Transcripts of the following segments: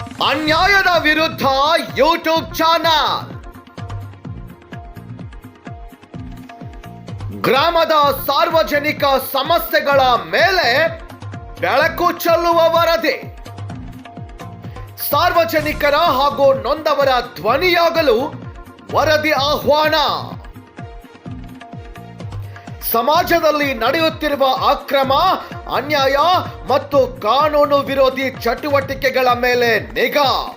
ಅನ್ಯಾಯದ ವಿರುದ್ಧ YouTube channel. ಗ್ರಾಮದ ಸಾರ್ವಜನಿಕ ಸಮಸ್ಯೆಗಳ ಮೇಲೆ ಬೆಳಕು ಚೆಲ್ಲುವ ವರದಿ. ಸಾರ್ವಜನಿಕರ ಹಾಗೂ ನೊಂದವರ ಧ್ವನಿಯಾಗಲು ವರದಿ ಆಹ್ವಾನ. ಸಮಾಜದಲ್ಲಿ ನಡೆಯುತ್ತಿರುವ ಅಕ್ರಮ, ಅನ್ಯಾಯ ಮತ್ತು ಕಾನೂನು ವಿರೋಧಿ ಚಟುವಟಿಕೆಗಳ ಮೇಲೆ ನಿಗಾ.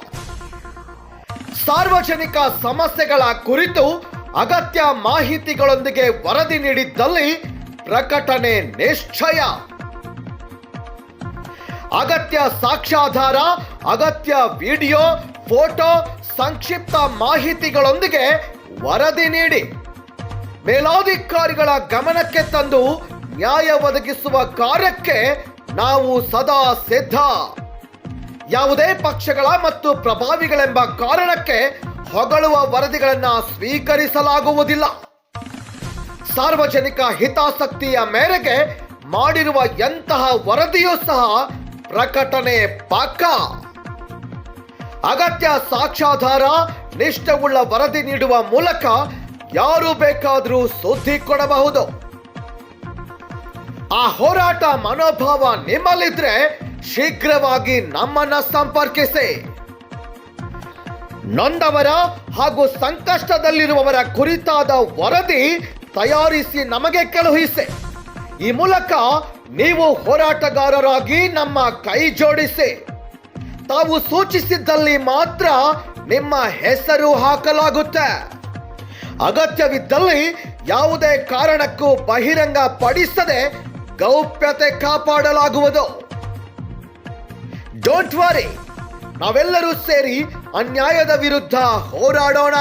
ಸಾರ್ವಜನಿಕ ಸಮಸ್ಯೆಗಳ ಕುರಿತು ಅಗತ್ಯ ಮಾಹಿತಿಗಳೊಂದಿಗೆ ವರದಿ ನೀಡಿದ್ದಲ್ಲಿ ಪ್ರಕಟಣೆ ನಿಶ್ಚಯ. ಅಗತ್ಯ ಸಾಕ್ಷ್ಯಾಧಾರ, ಅಗತ್ಯ ವಿಡಿಯೋ, ಫೋಟೋ, ಸಂಕ್ಷಿಪ್ತ ಮಾಹಿತಿಗಳೊಂದಿಗೆ ವರದಿ ನೀಡಿ. ಮೇಲಾಧಿಕಾರಿಗಳ ಗಮನಕ್ಕೆ ತಂದು ನ್ಯಾಯ ಒದಗಿಸುವ ಕಾರ್ಯಕ್ಕೆ ನಾವು ಸದಾ ಸಿದ್ಧ. ಯಾವುದೇ ಪಕ್ಷಗಳ ಮತ್ತು ಪ್ರಭಾವಿಗಳೆಂಬ ಕಾರಣಕ್ಕೆ ಹೊಗಳುವ ವರದಿಗಳನ್ನ ಸ್ವೀಕರಿಸಲಾಗುವುದಿಲ್ಲ. ಸಾರ್ವಜನಿಕ ಹಿತಾಸಕ್ತಿಯ ಮೇರೆಗೆ ಮಾಡಿರುವ ಎಂತಹ ವರದಿಯೂ ಸಹ ಪ್ರಕಟಣೆ ಪಾಕ ಅಗತ್ಯ ಸಾಕ್ಷ್ಯಾಧಾರ ನಿಷ್ಠವುಳ್ಳ ವರದಿ ನೀಡುವ ಮೂಲಕ ಯಾರು ಬೇಕಾದರೂ ಸುದ್ದಿ ಕೊಡಬಹುದು. ಆ ಹೋರಾಟ ಮನೋಭಾವ ನಿಮ್ಮಲ್ಲಿದ್ರೆ ಶೀಘ್ರವಾಗಿ ನಮ್ಮನ್ನ ಸಂಪರ್ಕಿಸಿ. ನೊಂದವರ ಹಾಗೂ ಸಂಕಷ್ಟದಲ್ಲಿರುವವರ ಕುರಿತಾದ ವರದಿ ತಯಾರಿಸಿ ನಮಗೆ ಕಳುಹಿಸಿ. ಈ ಮೂಲಕ ನೀವು ಹೋರಾಟಗಾರರಾಗಿ ನಮ್ಮ ಕೈ ಜೋಡಿಸಿ. ತಾವು ಸೂಚಿಸಿದ್ದಲ್ಲಿ ಮಾತ್ರ ನಿಮ್ಮ ಹೆಸರು ಹಾಕಲಾಗುತ್ತೆ. ಅಗತ್ಯವಿದ್ದಲ್ಲಿ ಯಾವುದೇ ಕಾರಣಕ್ಕೂ ಬಹಿರಂಗ ಪಡಿಸದೆ ಗೌಪ್ಯತೆ ಕಾಪಾಡಲಾಗುವುದು. ಡೋಂಟ್ ವರಿ ನಾವೆಲ್ಲರೂ ಸೇರಿ ಅನ್ಯಾಯದ ವಿರುದ್ಧ ಹೋರಾಡೋಣ.